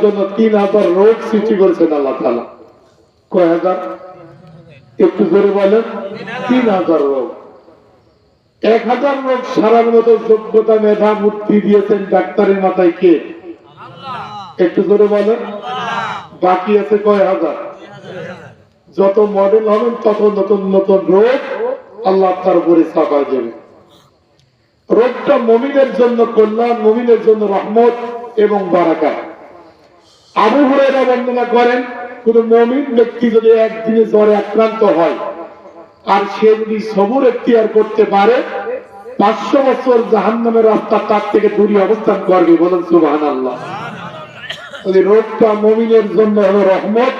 জন্য তিন হাজার রোগ সৃষ্টি করেছেন আল্লাহ তালা কয় হাজার? একটু জোরে বলেন। তিন হাজার রোগ। এক হাজার রোগ সারার মতো যোগ্যতা মেধা বুদ্ধি দিয়েছেন ডাক্তারের মাথায় কে? একটু জোরে বলেন। বাকি আছে কয় হাজার? যত মডেল হবেন তত নতুন নতুন রোগ আল্লাহ তার উপরে চাপায় দেবে রোগটা মমিনের জন্য কল্যাণ মমিনের জন্য রহমত এবং বারাকা আবু হুরায়রা বর্ণনা করেন, কোন মমিন ব্যক্তি যদি একদিনে জ্বরে আক্রান্ত হয়, আর সে যদি সবর এখতিয়ার করতে পারে, পাঁচশো বছর জাহান্নামের রাস্তা তার থেকে দূরে অবস্থান করবে বলেন সুবাহান আল্লাহ রোগটা মমিনের জন্য হলো রহমত,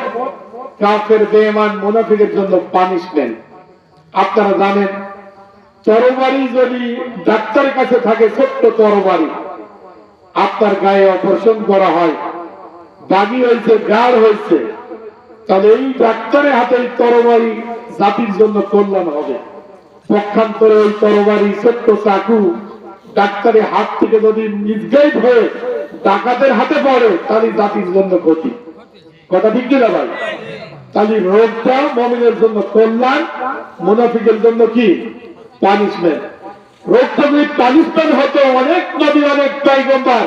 কাফের বেমান মুনাফিকের জন্য পানিশমেন্ট। আপনারা জানেন, তরবারি যদি ডাক্তারের কাছে থাকে, ছোট্ট তরবারি, আপনার গায়ে অপারেশন করা হয় দাগি হয়েছে, গাঢ় হয়েছে। তাহলে এই ডাক্তারের হাতে এই তরবারি জাতির জন্য কল্যাণ হবে। পক্ষান্তরে ওই তরবারি ছোট্ট চাকু। ডাক্তারের হাত থেকে যদি মিসগাইড হয়ে ডাকাতের হাতে পড়ে, তাহলে জাতির জন্য ক্ষতি। কথা ঠিক কিনা ভাই? তাহলে রোগটা মমিনের জন্য কল্যাণ, মুনাফিকের জন্য কি? পানিশমেন্ট রোগটা যদি পানিশমেন্ট হতো, অনেক নবী, অনেক পাইগম্বার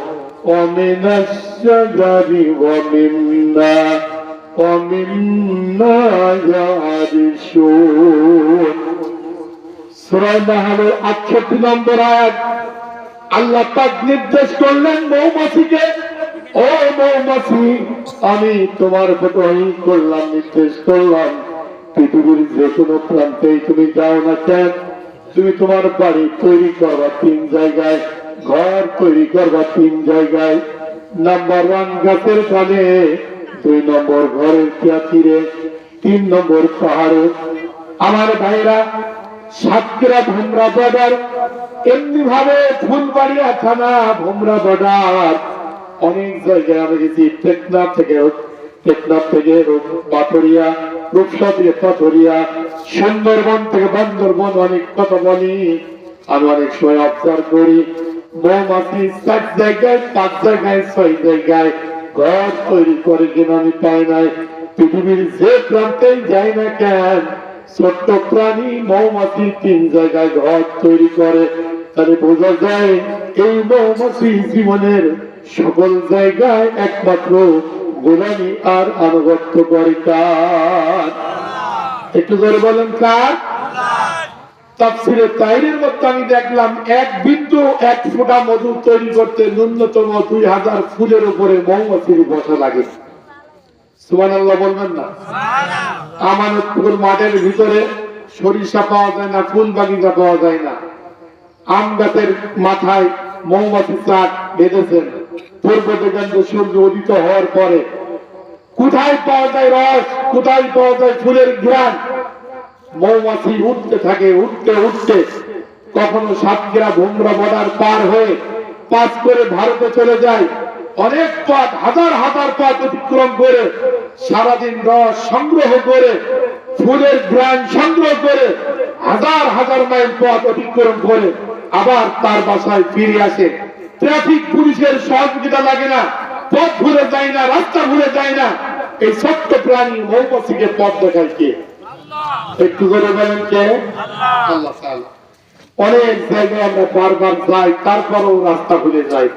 ومن الشجر ومما ومما يعرشون সূরা নাহলের 68 নম্বর আয়াত আল্লাহ পাক নির্দেশ করলেন মৌমাছিকে ও মৌমাছি আমি তোমার ফটোই করলাম নির্দেশ করলাম পৃথিবীর যে কোনো প্রান্তেই তুমি যাও না কেন তুমি তোমার বাড়ি তৈরি করবা তিন জায়গায় ঘর তৈরি করবা তিন জায়গায়। নাম্বার ওয়ান গাছের কানে দুই নম্বর ঘরের তীরে, তিন নম্বর পাহাড়ে। আমার ভাইরা সাতক্ষীরা ভোমরা বর্ডার এমনি ভাবে ফুলবাড়িয়া থানা ভোমরা বর্ডার। অনেক জায়গায় আমি গেছি, টেকনাফ থেকে টেকনাফ থেকে পাথরিয়া রূপসা থেকে পাথরিয়া, সুন্দরবন থেকে বান্দরবন, অনেক কথা বলি। আমি অনেক সময় অবজার্ভ করি। মৌমাছি জায়গায়, পাঁচ জায়গায়, ছয় জায়গায়। ঘর তৈরি করে কিনা আমি পাই নাই? পৃথিবীর যে যাই না কেন, ছোট্ট প্রাণী মৌমাছি তিন জায়গায় ঘর তৈরি করে। তাহলে বোঝা যায়, এই মৌমাছি জীবনের সকল জায়গায় একমাত্র গোলামি আর আনুগত্য করে কার? একটু করে বলেন কার? তাফসিরে তাইরের মধ্যে আমি দেখলাম এক বিন্দু এক ফোঁটা মধু তৈরি করতে ন্যূনতম দুই হাজার ফুলের উপরে মৌমাছির বসা লাগে। সুমান আল্লাহ বলবেন না? আমানতপুর মাঠের ভিতরে সরিষা পাওয়া যায় না ফুল বাগিচা পাওয়া যায় না। আম গাছের মাথায় মৌমাছি চাক বেঁধেছেন। পূর্ব দিগন্ত সূর্য উদিত হওয়ার পরে কোথায় পাওয়া যায় রস কোথায় পাওয়া যায় ফুলের ঘ্রাণ? মৌমাছি উঠতে থাকে, উঠতে উঠতে। কখনো সাতক্ষীরা ভোমরা বর্ডার পার হয়ে পাস করে ভারতে চলে যায়। অনেক পথ, হাজার হাজার পথ অতিক্রম করে, সারাদিন রস সংগ্রহ করে, ফুলের গ্রান সংগ্রহ করে, হাজার হাজার মাইল পথ অতিক্রম করে, আবার তার বাসায় ফিরে আসে। ট্রাফিক পুলিশের সহযোগিতা লাগে না, পথ ভুলে যায় না, রাস্তা ভুলে যায় না। এই ছোট্ট প্রাণী মৌমাছিকে পথ দেখায় কে? একটু করে বলেন কে? আল্লাহ। অনেক জায়গায় আমরা বারবার যাই তারপরেও রাস্তা ভুলে যাই।